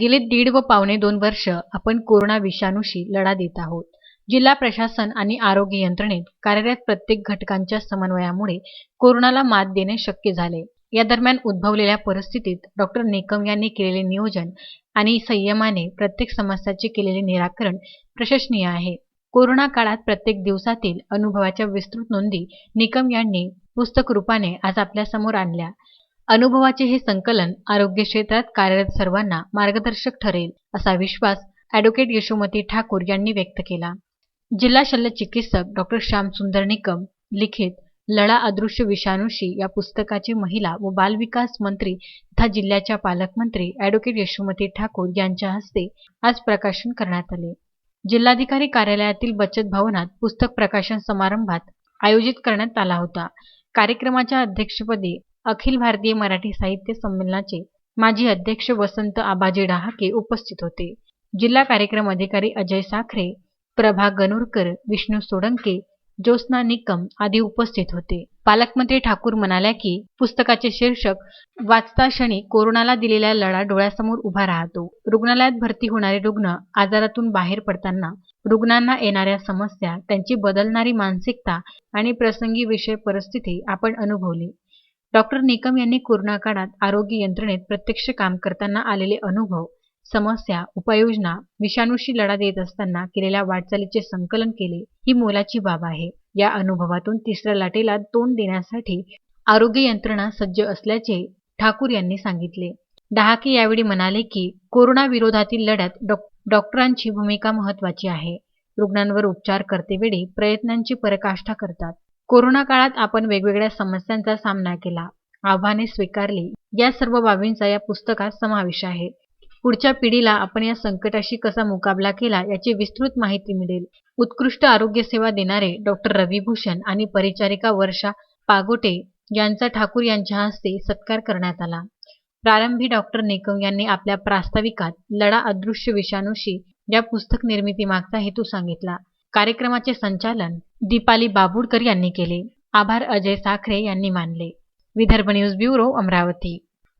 गेले दीड व पावणे दोन वर्ष आपण कोरोना विषाणूशी लढा देत आहोत. जिल्हा प्रशासन आणि आरोग्य यंत्रणेत कार्यरत प्रत्येक घटकांच्या समन्वयामुळे कोरोनाला मात देणे शक्य झाले. या दरम्यान उद्भवलेल्या परिस्थितीत डॉक्टर निकम यांनी केलेले नियोजन आणि संयमाने प्रत्येक समस्याचे केलेले निराकरण प्रशंसनीय आहे. कोरोना काळात प्रत्येक दिवसातील अनुभवाच्या विस्तृत नोंदी निकम यांनी पुस्तक रूपाने आज आपल्यासमोर आणल्या. अनुभवाचे हे संकलन आरोग्य क्षेत्रात कार्यरत सर्वांना मार्गदर्शक ठरेल असा विश्वास ॲडव्होकेट यशोमती ठाकूर यांनी व्यक्त केला. जिल्हा शल्य चिकित्सक डॉक्टर श्यामसुंदर निकम लिखित लढा अदृश्य विषाणूशी या पुस्तकाचे महिला व बालविकास मंत्री तथा जिल्ह्याच्या पालकमंत्री ॲडव्होकेट यशोमती ठाकूर यांच्या हस्ते आज प्रकाशन करण्यात आले. जिल्हाधिकारी कार्यालयातील बचत भवनात पुस्तक प्रकाशन समारंभात आयोजित करण्यात आला होता. कार्यक्रमाच्या अध्यक्षपदी अखिल भारतीय मराठी साहित्य संमेलनाचे माजी अध्यक्ष वसंत आबाजी डहाके उपस्थित होते. जिल्हा कार्यक्रम अधिकारी अजय साखरे प्रभा गनोरकर विष्णू सोडंके ज्योत्स्ना निकम आदी उपस्थित होते. पालकमंत्री ठाकूर म्हणाल्या की पुस्तकाचे शीर्षक वाचता क्षणी कोरोनाला दिलेला लढा डोळ्यासमोर उभा राहतो. रुग्णालयात भरती होणारे रुग्ण आजारातून बाहेर पडताना रुग्णांना येणाऱ्या समस्या त्यांची बदलणारी मानसिकता आणि प्रसंगी विषय परिस्थिती आपण अनुभवली. डॉक्टर निकम यांनी कोरोना काळात आरोग्य यंत्रणेत प्रत्यक्ष काम करताना आलेले अनुभव समस्या उपाययोजना विषाणूशी लढा देत असताना केलेल्या वाटचालीचे संकलन केले ही मोलाची बाब आहे. या अनुभवातून तिसऱ्या लाटेला तोंड देण्यासाठी आरोग्य यंत्रणा सज्ज असल्याचे ठाकूर यांनी सांगितले. डहाके यावेळी म्हणाले की कोरोना विरोधातील लढ्यात डॉक्टरांची भूमिका महत्वाची आहे. रुग्णांवर उपचार करतेवेळी प्रयत्नांची पराकाष्ठा करतात. कोरोना काळात आपण वेगवेगळ्या समस्यांचा सामना केला आव्हाने स्वीकारली या सर्व बाबींचा या पुस्तकात समावेश आहे. पुढच्या पिढीला आपण या संकटाशी कसा मुकाबला केला याची विस्तृत माहिती मिळेल. उत्कृष्ट आरोग्य सेवा देणारे डॉक्टर रविभूषण आणि परिचारिका वर्षा पागोटे यांचा ठाकूर यांच्या हस्ते सत्कार करण्यात आला. प्रारंभी डॉक्टर नेकम यांनी आपल्या प्रास्ताविकात लढा अदृश्य विषाणूशी या पुस्तक निर्मिती मागचा हेतू सांगितला. कार्यक्रमाचे संचालन दीपाली बाबुडकर यांनी केले. आभार अजय साखरे यांनी मानले. Vidarbha news bureau Amravati.